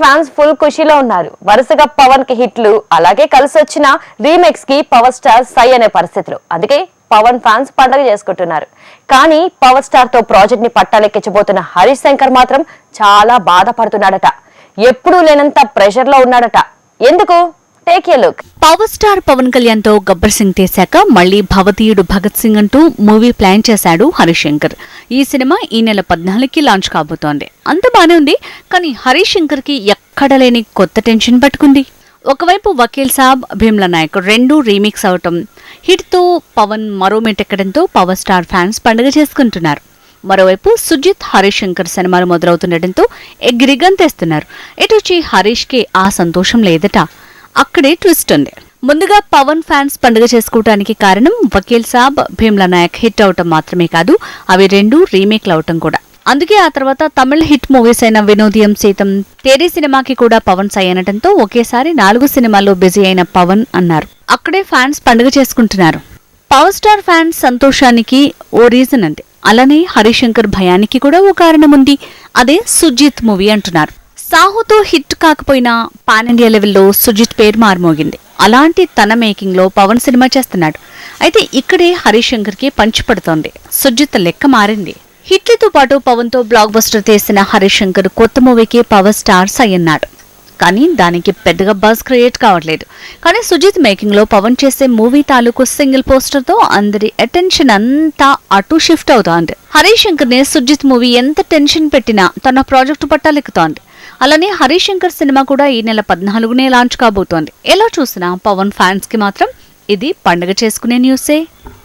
Fans full ఖుషీలో ఉన్నారు. వరుసగా పవన్కి హిట్లు అలాగే కలిసి వచ్చిన రీమేక్స్కి పవర్ స్టార్ సై అనే పరిస్థితులు. అందుకే పవన్ ఫ్యాన్స్ పండగ చేసుకుంటున్నారు. కానీ పవర్ స్టార్తో ప్రాజెక్ట్ని పట్టాలెక్కించబోతున్న హరీష్ శంకర్ మాత్రం చాలా బాధపడుతున్నాడట. ఎప్పుడూ లేనంత ప్రెషర్లో ఉన్నాడట. ఎందుకు? Take a look power star Pawan కళ్యాణ్తో గబ్బర్ సింగ్ తీశాక మళ్ళీ భవతీయుడు భగత్ సింగ్ అంటూ మూవీ ప్లాన్ చేశాడు హరీష్ శంకర్ ఈ సినిమా ఈ నెల పద్నాలుగుకి లాంచ్ కాబోతోంది. అంత బానే ఉంది కానీ హరిశంకర్ శంకర్కి ఎక్కడ లేని కొత్త టెన్షన్ పట్టుకుంది. ఒకవైపు వకీల్ సాబ్ భీమ్లా నాయక్ రెండు రీమిక్స్ అవటం హిట్తో పవన్ మరో మెట్టెక్కడంతో పవర్ స్టార్ ఫ్యాన్స్ పండుగ చేసుకుంటున్నారు. మరోవైపు సుజిత్ హరీష్ శంకర్ సినిమాలు మొదలవుతుండటంతో ఎగిరిగంతేస్తున్నారు ఎటొచ్చి హరీష్కి ఆ సంతోషం లేదట. అక్కడే ట్విస్ట్ ఉంది. ముందుగా పవన్ ఫ్యాన్స్ పండుగ చేసుకోవడానికి కారణం వకీల్ సాబ్ భీమ్లా నాయక్ హిట్ అవటం మాత్రమే కాదు అవి రెండు రీమేక్లు అవటం కూడా. అందుకే ఆ తర్వాత తమిళ హిట్ మూవీస్ అయిన వినోదియం సీతం తేరీ సినిమాకి కూడా పవన్ సై అనడంతో ఒకేసారి నాలుగు సినిమాల్లో బిజీ అయిన పవన్ అన్నారు. అక్కడే ఫ్యాన్స్ పండుగ చేసుకుంటున్నారు. పవర్ స్టార్ ఫ్యాన్స్ సంతోషానికి ఓ రీజన్ అంది అలానే హరిశంకర్ భయానికి కూడా ఓ కారణం ఉంది. అదే సుజిత్ మూవీ అంటున్నారు. సాహుతో హిట్ కాకపోయినా పాన్ ఇండియా లెవెల్లో సుజిత్ పేరు మారుమోగింది. అలాంటి తన మేకింగ్లో పవన్ సినిమా చేస్తున్నాడు. అయితే ఇక్కడే హరీష్ శంకర్కి పంచి పడుతోంది. సుజిత్ లెక్క మారింది. హిట్లతో పాటు పవన్తో బ్లాక్ బస్టర్ తీసిన హరీష్ శంకర్ కొత్త మూవీకి పవర్ స్టార్స్ అయ్యన్నాడు. కానీ దానికి పెద్దగా బజ్ క్రియేట్ కావట్లేదు. కానీ సుజిత్ మేకింగ్లో పవన్ చేసే మూవీ తాలూకు సింగిల్ పోస్టర్తో అందరి అటెన్షన్ అంతా అటు షిఫ్ట్ అవుతోంది. హరీష్ శంకర్ సుజిత్ మూవీ ఎంత టెన్షన్ పెట్టినా తన ప్రాజెక్టు పట్టాలెక్కుతోంది. అలానే హరీష్ శంకర్ సినిమా కూడా ఈ నెల పద్నాలుగునే లాంచ్ కాబోతోంది. ఎలా చూసినా పవన్ ఫ్యాన్స్కి మాత్రం ఇది పండుగ చేసుకునే న్యూసే.